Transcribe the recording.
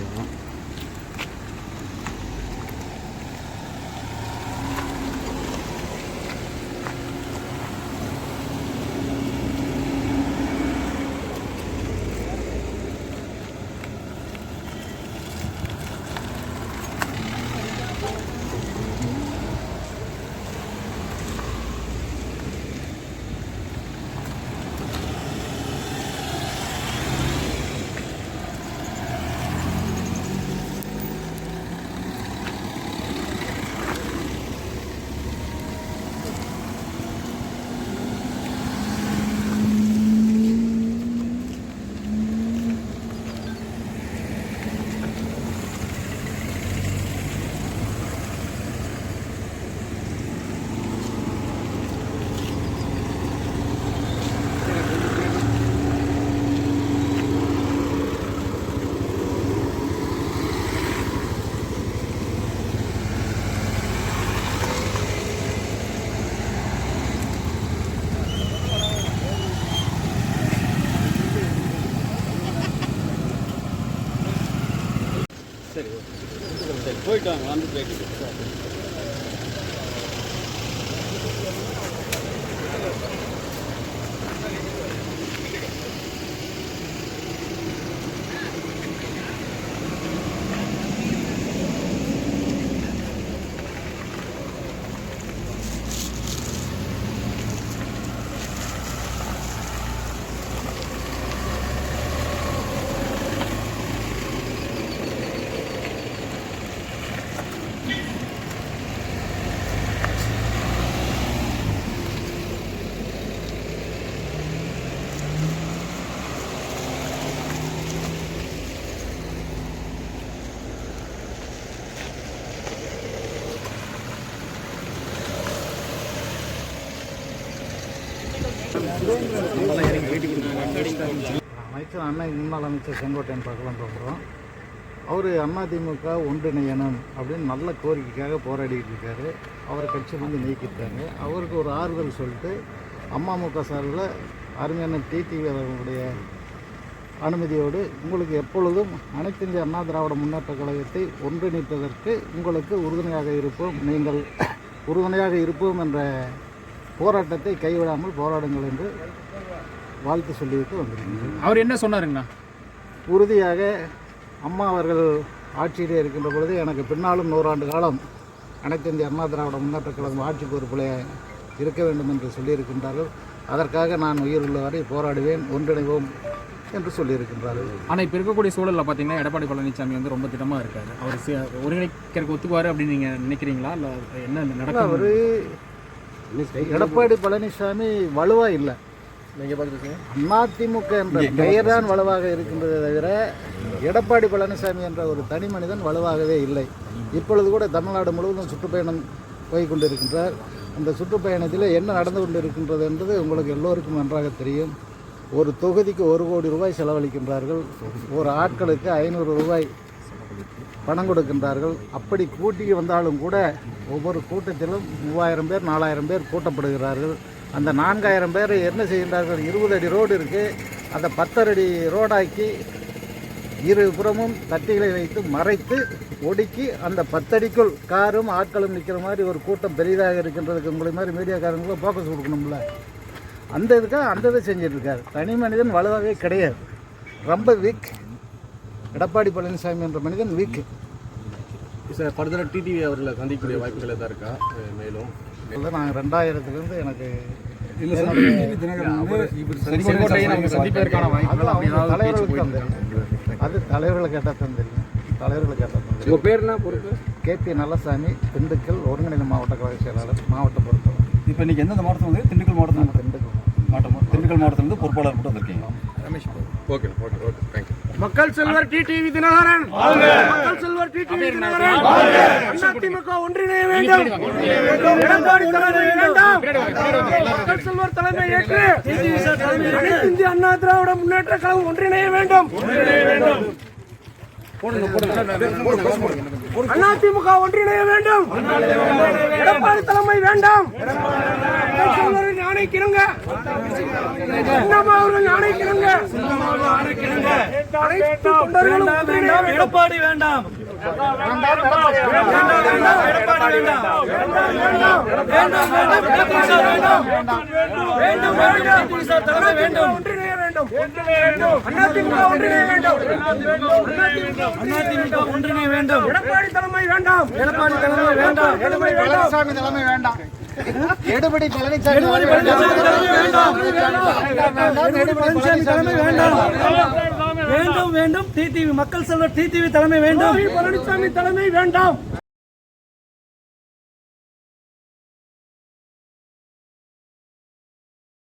Yeah. சரி போயிட்டு வந்து போயிட்டு அமைச்சர் அண்ணன் முன்னாள் அமைச்சர் செங்கோட்டையன் பார்க்கலாம் போகிறோம். அவர் அதிமுக ஒன்றிணையணும் அப்படின்னு நல்ல கோரிக்கைக்காக போராடிட்டு இருக்காரு. அவர் கட்சியிலேருந்து நீக்கிட்டாங்க அவருக்கு ஒரு ஆறுதல் சொல்லிட்டு அம்மாமுக சார்பில் அருமையான டிடிவி அவர்களுடைய அனுமதியோடு உங்களுக்கு எப்பொழுதும் அனைத்து இந்திய அண்ணா திராவிட முன்னேற்ற கழகத்தை ஒன்றிணைப்பதற்கு உங்களுக்கு உறுதுணையாக இருப்போம். நீங்கள் உறுதுணையாக இருப்போம் என்ற போராட்டத்தை கைவிடாமல் போராடுங்கள் என்று வாழ்த்து சொல்லிவிட்டு வந்திருக்கிறேன். அவர் என்ன சொன்னாருங்கண்ணா? உறுதியாக அம்மா அவர்கள் ஆட்சியிலே இருக்கின்ற பொழுது எனக்கு பின்னாலும் நூறாண்டு காலம் அனைத்து இந்திய அண்ணா திராவிட முன்னேற்ற கழகம் ஆட்சி பொறுப்பில் இருக்க வேண்டும் என்று சொல்லியிருக்கின்றார்கள். அதற்காக நான் உயிர் உள்ளவரை போராடுவேன் ஒன்றிணைவோம் என்று சொல்லியிருக்கின்றார்கள். ஆனால் இப்போ இருக்கக்கூடிய சூழலில் பார்த்தீங்கன்னா எடப்பாடி பழனிசாமி வந்து ரொம்ப திட்டமாக இருக்காரு. அவர் சி- ஒருங்கிணைக்கிறதுக்கு ஒத்துக்குவார் அப்படின்னு நீங்கள் நினைக்கிறீங்களா? இல்லை என்ன நடக்கும்? அவர் எடப்பாடி பழனிசாமி வலுவா இல்லை. அதிமுக என்ற பெயர் தான் வலுவாக இருக்கின்றதை தவிர எடப்பாடி பழனிசாமி என்ற ஒரு தனி மனிதன் வலுவாகவே இல்லை. இப்பொழுது கூட தமிழ்நாடு முழுவதும் சுற்றுப்பயணம் போய் கொண்டிருக்கின்றார் அந்த சுற்றுப்பயணத்தில் என்ன நடந்து கொண்டிருக்கின்றது என்பது உங்களுக்கு எல்லோருக்கும் நன்றாக தெரியும். ஒரு தொகுதிக்கு ஒரு கோடி ரூபாய் செலவழிக்கின்றார்கள். ஒரு ஆட்களுக்கு ஐநூறு ரூபாய் பணம் கொடுக்கின்றார்கள். அப்படி கூட்டி வந்தாலும் கூட ஒவ்வொரு கூட்டத்திலும் மூவாயிரம் பேர் நாலாயிரம் பேர் கூட்டப்படுகிறார்கள். அந்த நான்காயிரம் பேர் என்ன செய்கின்றார்கள்? இருபது அடி ரோடு இருக்குது அந்த பத்தரடி ரோடாக்கி இரு புறமும் தட்டிகளை வைத்து மறைத்து ஒடுக்கி அந்த பத்தடிக்குள் காரும் ஆட்களும் நிற்கிற மாதிரி ஒரு கூட்டம் பெரிதாக இருக்கின்றதுக்கு உங்களை மாதிரி மீடியாக்காரங்களும் ஃபோக்கஸ் கொடுக்கணும்ல. அந்த இதுக்காக அந்த இதை செஞ்சிட்ருக்காரு தனி மனிதன் வலுவாகவே கிடையாது. ரொம்ப வீக் எடப்பாடி பழனிசாமி என்ற மனிதன் வீக் சார் ஃபர்தராக டிடிவி அவர்களை சந்திக்கக்கூடிய வாய்ப்புகள் எதாவது இருக்கா? மேலும். வந்து நான் ரெண்டாயிரத்துலேருந்து எனக்கு தலைவர்களுக்கு தான் போயிட்டு தெரியும் அது தலைவர்களை கேட்டால் தான் தெரியும் தலைவர்களை கேட்டால் உங்கள் பேர் என்ன பொறுப்பு? கேபி நல்லசாமி திண்டுக்கல் ஒருங்கிணைந்த மாவட்ட கழக செயலாளர் மாவட்ட பொறுத்தவரை. இப்போ இன்னைக்கு எந்தெந்த மாவட்டம் வந்து? திண்டுக்கல் மாவட்டம் நான் திண்டுக்கல். மாவட்டம். திண்டுக்கல் மாவட்டத்திலிருந்து பொறுப்பாளர் மட்டும் வந்திருக்கீங்க. Okay okay okay. தேங்க்யூ மக்கள் செல்வர் டிடிவி தினகரன். மக்கள் செல்வர் டிடிவி தினகரன். அதிமுக ஒன்றிணைய வேண்டும். எடப்பாடி தலைமை வேண்டாம் மக்கள் செல்வர் தலைமை ஏற்று. அனைத்து இந்திய அண்ணா திராவிட முன்னேற்ற கழகம் ஒன்றிணைய வேண்டும். அதிமுக ஒன்றிணைய வேண்டும். எடப்பாடி தலைமை வேண்டாம் மக்கள் செல்வரின் ஆணைக்கிறங்க சின்னம்மா அவர்கள் ஆணைக்கிறங்க அனைத்து தொண்டர்களும் ஒன்றிணைய வேண்டும். எடப்பாடி வேண்டாம் வேண்டும் வேண்டும் வேண்டும் வேண்டும் வேண்டாம் வேண்டாம். வேண்டாம் தலைமை வேண்டும் ஒன்றிணைய வேண்டும். அதிமுக ஒன்றிணைய வேண்டும். அதிமுக ஒன்றிணைய வேண்டும். எடப்பாடி தலைமை வேண்டாம். எடப்பாடி தலைமை வேண்டாம். தலைமை வேண்டாம். பழனிசாமி தலைமை வேண்டாம். எடுபடி பழனிசாமி பழனிசாமி தலைமை வேண்டாம். வேண்டும். வேண்டும் டிடிவி மக்கள் செல்வர் டிடிவி தலைமை வேண்டும். பழனிசாமி தலைமை வேண்டாம்.